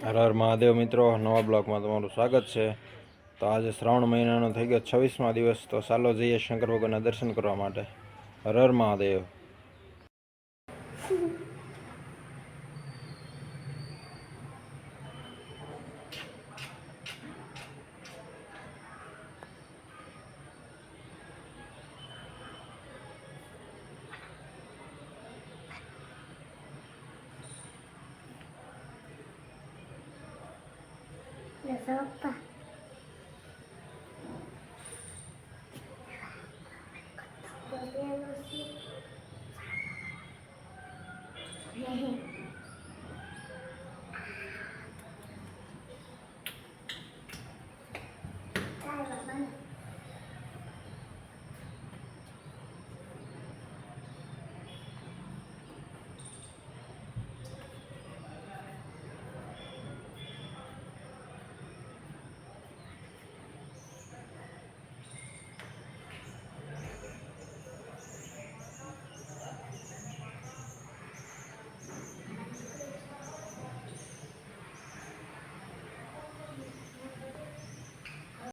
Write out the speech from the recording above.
હર હર મહાદેવ મિત્રો, નવા બ્લોગમાં તમારું સ્વાગત છે. તો આજે શ્રાવણ મહિનાનો થઈ ગયો છવ્વીસમાં દિવસ, તો ચાલો જઈએ શંકર ભગવાનના દર્શન કરવા માટે. Har Har Mahadev. Levanta. Tá o assim?